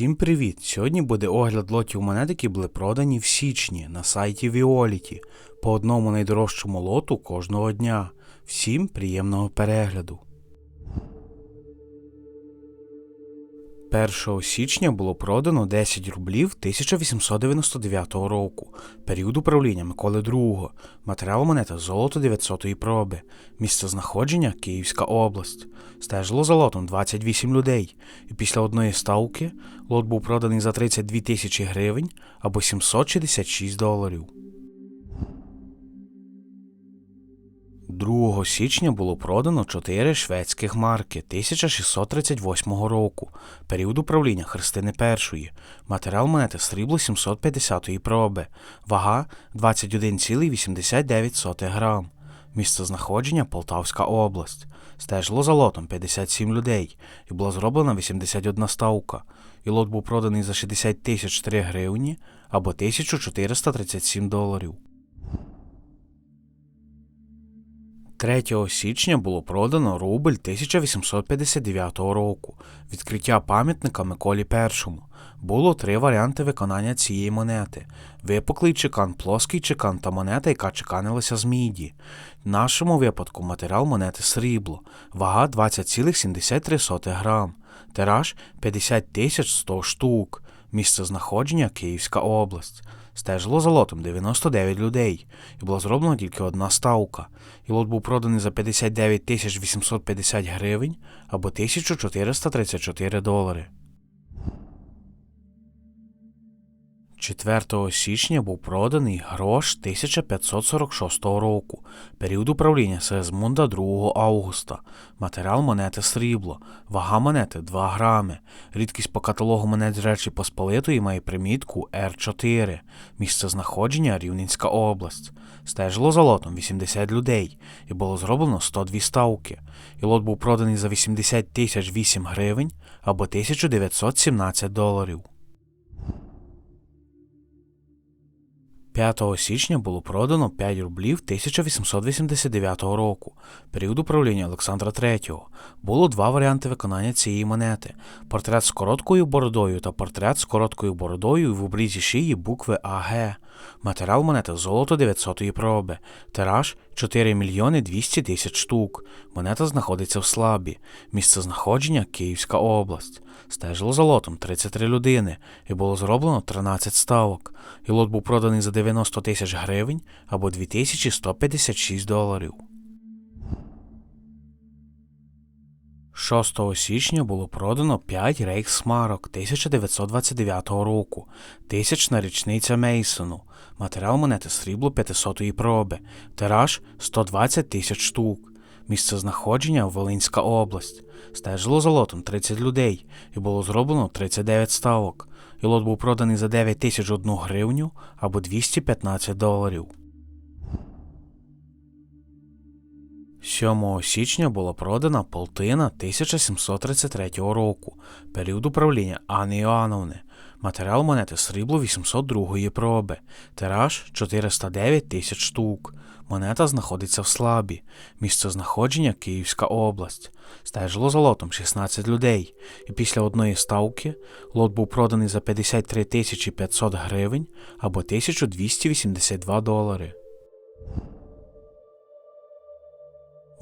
Всім привіт! Сьогодні буде огляд лотів монет, які були продані в січні на сайті Violet по одному найдорожчому лоту кожного дня. Всім приємного перегляду. 1 січня було продано 10 рублів 1899 року, період управління Миколи II, матеріал монета золото 900-ї проби, місце знаходження Київська область. Стежило за лотом 28 людей, і після одної ставки лот був проданий за 32 тисячі гривень або 766 доларів. 2 січня було продано 4 шведських марки 1638 року, період управління Христини І, матеріал монети срібло 750 проби, вага 21,89 грам, місце знаходження Полтавська область. Стежило за лотом 57 людей. І була зроблена 81 ставка, і лот був проданий за 60 тисяч 3 гривні або 1437 доларів. 3 січня було продано рубль 1859 року. Відкриття пам'ятника Миколі І. Було три варіанти виконання цієї монети: випуклий чекан, плоский чекан та монета, яка чеканилася з міді. В нашому випадку матеріал монети срібло, вага 20,73 грам, тираж 50 100 штук, місце знаходження Київська область. Стежило за лотом 99 людей, і була зроблена тільки одна ставка, і лот був проданий за 59 тисяч 850 гривень або 1434 долари. 4 січня був проданий грош 1546 року, період управління Сигизмунда 2 августа, матеріал монети срібло, вага монети 2 грами. Рідкість по каталогу монет Речі Посполитої має примітку Р4, місце знаходження Рівненська область. Стежило за лотом 80 людей, і було зроблено 102 ставки. І лот був проданий за 80 тисяч 8 гривень або 1917 доларів. 5 січня було продано 5 рублів 1889 року, період управління Олександра III. Було два варіанти виконання цієї монети: портрет з короткою бородою та портрет з короткою бородою в обрізі шиї букви АГ. Матеріал монети золото 900 проби, тираж 4 мільйони 200 тисяч штук. Монета знаходиться в слабі. Місце знаходження Київська область. Стежило за лотом 33 людини і було зроблено 13 ставок. І лот був проданий за 90 тисяч гривень або 2156 доларів. 6 січня було продано 5 рейхсмарок 1929 року, тисячна річниця Мейсону, матеріал монети срібло 500 проби, тираж 120 тисяч штук, місце знаходження Волинська область. Стежило за лотом 30 людей і було зроблено 39 ставок, і лот був проданий за 9 тисяч 1 гривню або 215 доларів. 7 січня була продана полтина 1733 року, період управління Анни Іоанновни, матеріал монети срібло 802 проби, тираж 409 тисяч штук. Монета знаходиться в слабі, місце знаходження Київська область. Стежило за лотом 16 людей, і після одної ставки лот був проданий за 53 тисячі 500 гривень або 1282 долари.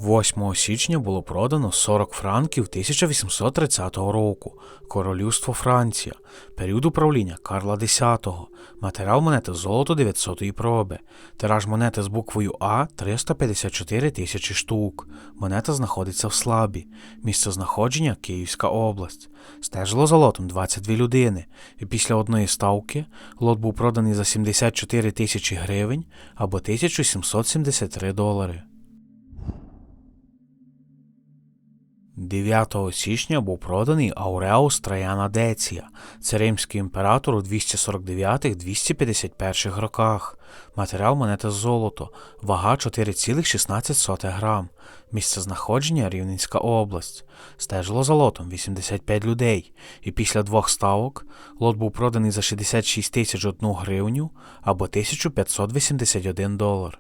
8 січня було продано 40 франків 1830 року, Королівство Франція, період управління Карла X, матеріал монети золото 900-ї проби, тираж монети з буквою А 354 тисячі штук. Монета знаходиться в слабі, місце знаходження Київська область. Стежило за лотом 22 людини, і після одної ставки лот був проданий за 74 тисячі гривень або 1773 долари. 9 січня був проданий Ауреус Траяна Деція, це римський імператор у 249-251 роках. Матеріал монета золото, вага 4,16 грам, місце знаходження Рівненська область. Стежило за лотом 85 людей, і після двох ставок лот був проданий за 66 тисяч 1 гривню або 1581 долар.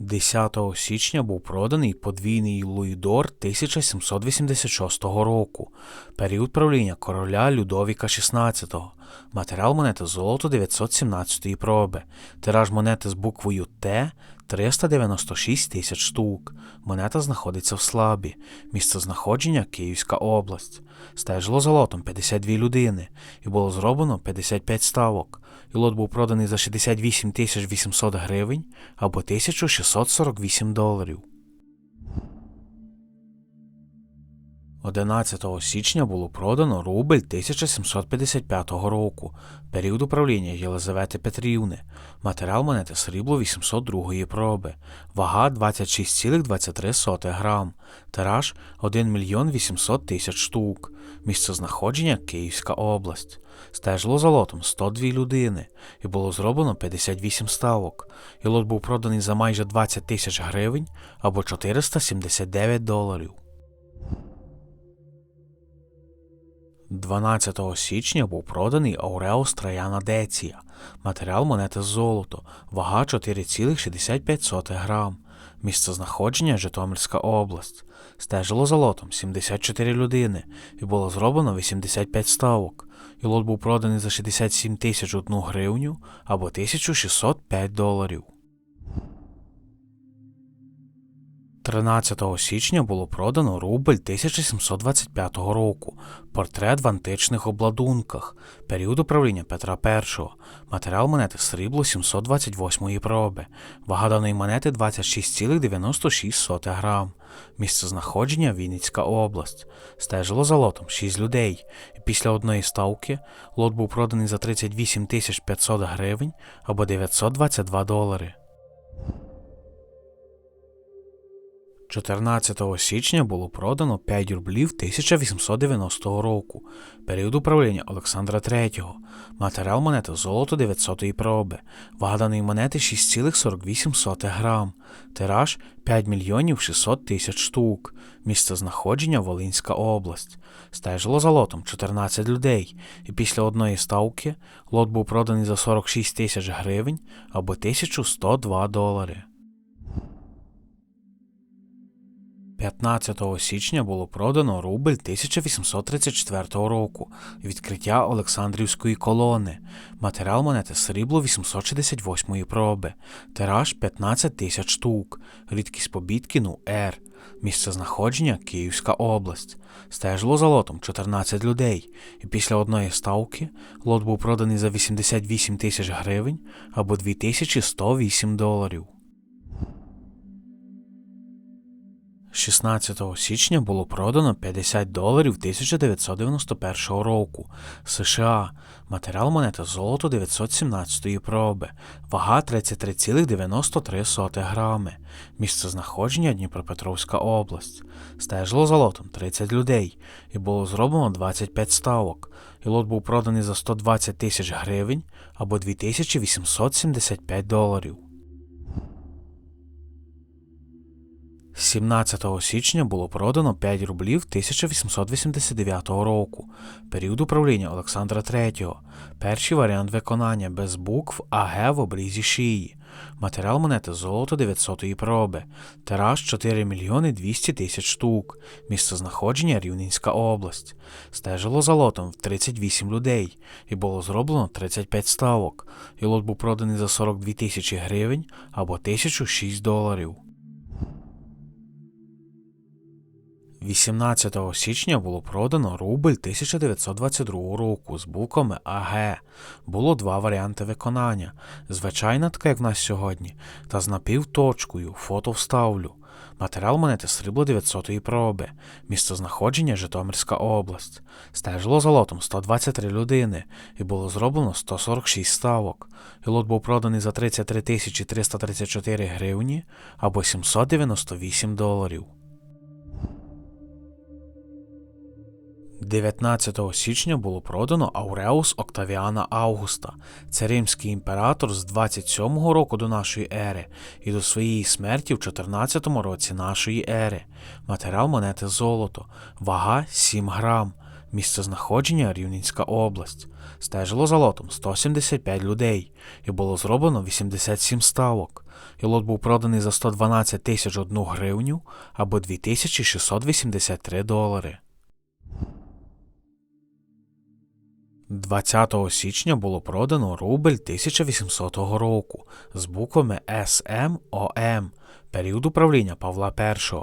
10 січня був проданий подвійний Луїдор 1786 року, період правління короля Людовіка XVI. Матеріал монети золото 917 проби. Тираж монети з буквою Т 396 тисяч штук. Монета знаходиться в слабі. Місце знаходження Київська область. Стежило за лотом 52 людини і було зроблено 55 ставок. І лот був проданий за 68 тисяч 800 гривень або 1648 доларів. 11 січня було продано рубль 1755 року, період управління Єлизавети Петрівни, матеріал монети срібло 802 проби, вага 26,23 грам, тираж 1 мільйон 800 тисяч штук, місце знаходження Київська область. Стежило за лотом 102 людини і було зроблено 58 ставок, і лот був проданий за майже 20 тисяч гривень або 479 доларів. 12 січня був проданий Ауреус Трояна Деція, матеріал монети золото, вага 4,65 грам, місце знаходження Житомирська область. Стежило за лотом 74 людини і було зроблено 85 ставок. І лот був проданий за 67 тисяч 1 гривню або 1605 доларів. 13 січня було продано рубль 1725 року, портрет в античних обладунках, період управління Петра І, матеріал монети срібло 728 проби, вага даної монети 26,96 грам, місце знаходження Вінницька область. Стежило за лотом 6 людей, після одної ставки лот був проданий за 38 500 гривень або 922 долари. 14 січня було продано 5 рублів 1890 року, період управління Олександра III, матеріал монети золото 900 проби, вага монети 6,48 грам, тираж 5 мільйонів 600 тисяч штук, місце знаходження Волинська область. Стежило за лотом 14 людей, і після одної ставки лот був проданий за 46 тисяч гривень або 1102 долари. 15 січня було продано рубль 1834 року, відкриття Олександрівської колони, матеріал монети срібло 868 проби, тираж 15 тисяч штук, рідкість побітки ну Р, місце знаходження Київська область. Стежило за лотом 14 людей, і після одної ставки лот був проданий за 88 тисяч гривень або 2108 доларів. 16 січня було продано 50 доларів 1991 року США. Матеріал монети золото 917 проби, вага 33,93 грами, місце знаходження Дніпропетровська область. Стежило за лотом 30 людей і було зроблено 25 ставок. І лот був проданий за 120 тисяч гривень або 2875 доларів. 17 січня було продано 5 рублів 1889 року, період управління Олександра III, перший варіант виконання без букв АГ в обрізі шиї, матеріал монети золото 900 проби, тираж 4 мільйони 200 тисяч штук, місце знаходження Рівненська область. Стежило за лотом в 38 людей. І було зроблено 35 ставок, і лот був проданий за 42 тисячі гривень або 1006 доларів. 18 січня було продано рубль 1922 року з буквами АГ. Було два варіанти виконання: звичайна така, як в нас сьогодні, та з напівточкою, фото вставлю. Матеріал монети срібло 900-ї проби, місце знаходження Житомирська область. Стежило за лотом 123 людини і було зроблено 146 ставок. І лот був проданий за 33 334 гривні або 798 доларів. 19 січня було продано Ауреус Октавіана Августа. Це римський імператор з 27-го року до нашої ери і до своєї смерті в 14-му році нашої ери. Матеріал монети золото, вага 7 грам, Місце знаходження Рівненська область. Стежило за лотом 175 людей і було зроблено 87 ставок. І лот був проданий за 112 тисяч 1 гривню або 2683 долари. 20 січня було продано рубль 1800 року з буквами СМОМ, період управління Павла І,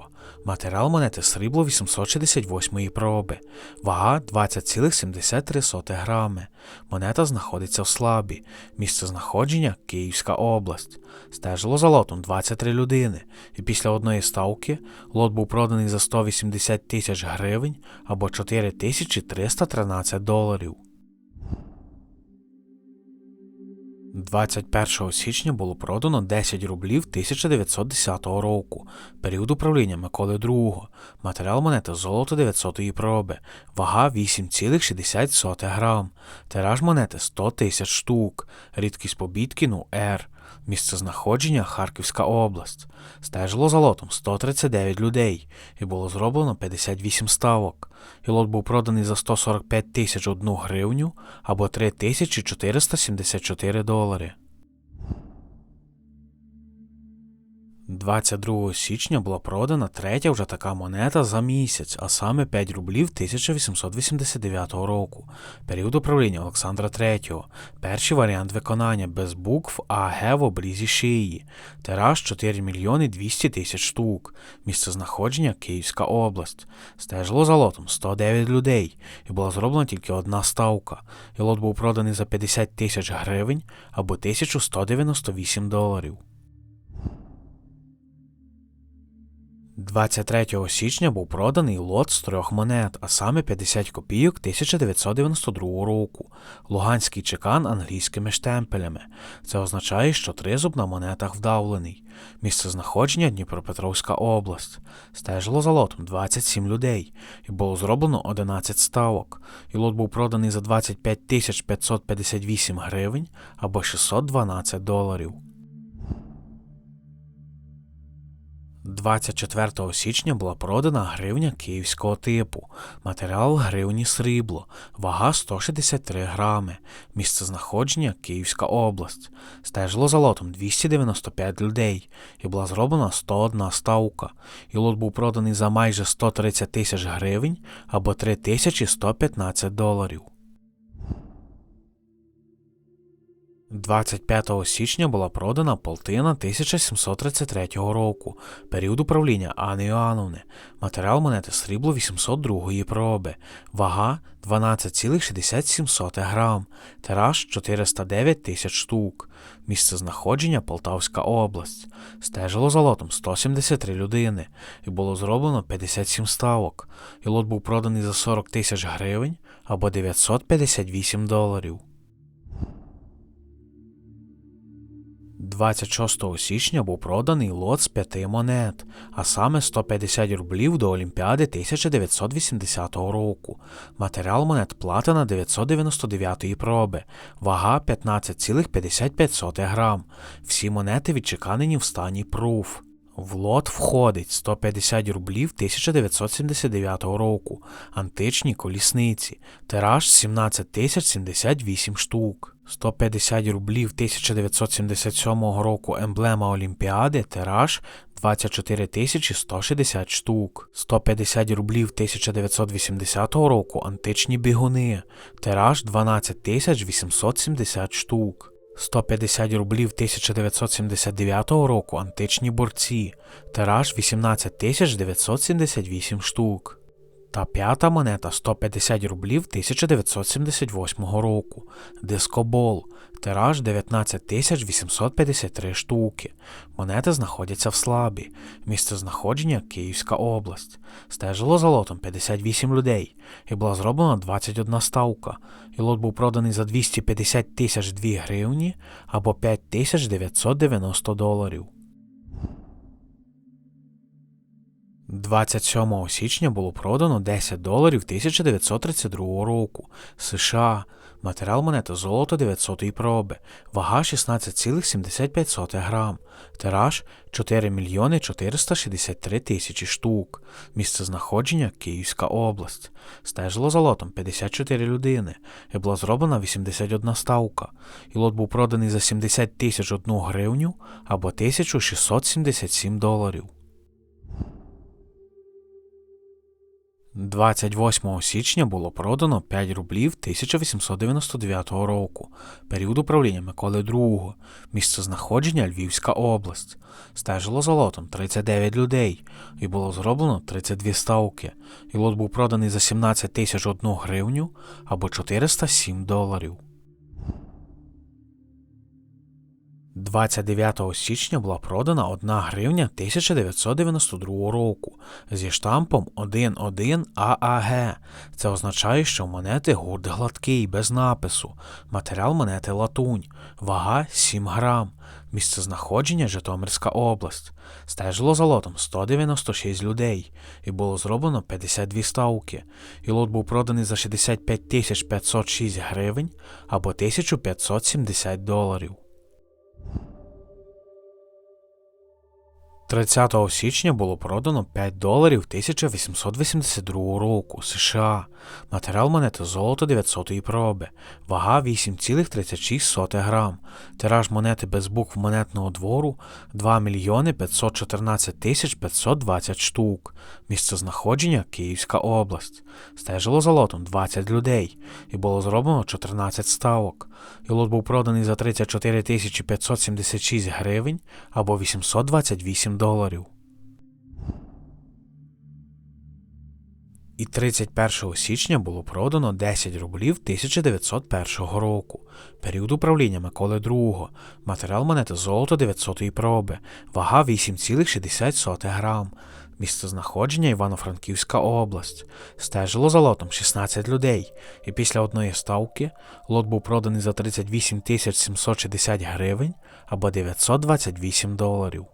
матеріал монети срібло 868 проби, вага 20,73 грами. Монета знаходиться в слабі, місце знаходження Київська область. Стежило за лотом 23 людини, і після одної ставки лот був проданий за 180 тисяч гривень або 4313 доларів. 21 січня було продано 10 рублів 1910 року, період управління Миколи II, матеріал монети золото 900 проби, вага 8,60 грам, тираж монети 100 тисяч штук, рідкість побіткіну R, місце знаходження Харківська область. Стежило за лотом 139 людей і було зроблено 58 ставок. І лот був проданий за 145 тисяч 1 гривню або 3474 долари. 22 січня була продана третя вже така монета за місяць, а саме 5 рублів 1889 року, період управління Олександра III, перший варіант виконання без букв а Г в обрізі шиї, тираж 4 мільйони 200 тисяч штук, місце знаходження Київська область. Стежило за лотом 109 людей, і була зроблена тільки одна ставка, і лот був проданий за 50 тисяч гривень або 1198 доларів. 23 січня був проданий лот з трьох монет, а саме 50 копійок 1992 року, луганський чекан англійськими штемпелями. Це означає, що тризуб на монетах вдавлений. Місце знаходження Дніпропетровська область. Стежило за лотом 27 людей, і було зроблено 11 ставок. І лот був проданий за 25 558 гривень або 612 доларів. 24 січня була продана гривня київського типу, матеріал гривні срібло, вага 163 грами, місце знаходження Київська область. Стежило за лотом 295 людей і була зроблена 101 ставка. І лот був проданий за майже 130 тисяч гривень або 3115 доларів. 25 січня була продана полтина 1733 року, період управління Анни Іоанновни, матеріал монети срібло 802 проби, вага 12,67 грам, тираж 409 тисяч штук, місце знаходження Полтавська область. Стежило за лотом 173 людини, і було зроблено 57 ставок, і лот був проданий за 40 тисяч гривень або 958 доларів. 26 січня був проданий лот з п'яти монет, а саме 150 рублів до Олімпіади 1980 року. Матеріал монет платина 999 проби, вага 15,55 грам. Всі монети відчеканені в стані пруф. В лот входить 150 рублів 1979 року, античні колісниці, тираж 17 тисяч 78 штук. 150 рублів 1977 року емблема Олімпіади, тираж 24 160 штук, 150 рублів 1980 року античні бігуни, тираж 12 870 штук. 150 рублів 1979 року античні борці, тираж 18 978 штук. Та п'ята монета 150 рублів 1978 року. Дискобол. Тираж 19 853 штуки. Монети знаходяться в слабі. Місце знаходження Київська область. Стежило за лотом 58 людей. І була зроблена 21 ставка. І лот був проданий за 250 тисяч 2 гривні або 5 тисяч 5990 доларів. 27 січня було продано 10 доларів 1932 року. США. Матеріал монети золото 900 проби. Вага 16,75 грам. Тираж 4 мільйони 463 тисячі штук. Місце знаходження Київська область. Стежило за лотом 54 людини. І була зроблена 81 ставка. І лот був проданий за 70 тисяч 1 гривню або 1677 доларів. 28 січня було продано 5 рублів 1899 року, період управління Миколи II, місце знаходження Львівська область. Стежило за лотом 39 людей, і було зроблено 32 ставки, і лот був проданий за 17 тисяч 1 гривню або 407 доларів. 29 січня була продана 1 гривня 1992 року зі штампом 11 ААГ. Це означає, що монети гурт гладкий, без напису. Матеріал монети латунь. Вага 7 грам. Місце знаходження Житомирська область. Стежило за лотом 196 людей, і було зроблено 52 ставки. І лот був проданий за 65 506 гривень або 1570 доларів. 30 січня було продано 5 доларів 1882 року США. Матеріал монети золото 900 проби. Вага 8,36 грам. Тираж монети без букв монетного двору 2 мільйони 514 тисяч 520 штук. Місце знаходження Київська область. Стежило за лотом 20 людей і було зроблено 14 ставок. І був проданий за 34 тисячі 576 гривень або 828 доларів. І 31 січня було продано 10 рублів 1901 року. Період управління Миколи II. Матеріал монети золото 900-ї проби. Вага 8,60 грам. Місце знаходження Івано-Франківська область. Стежило за лотом 16 людей, і після одної ставки лот був проданий за 38 760 гривень або 928 доларів.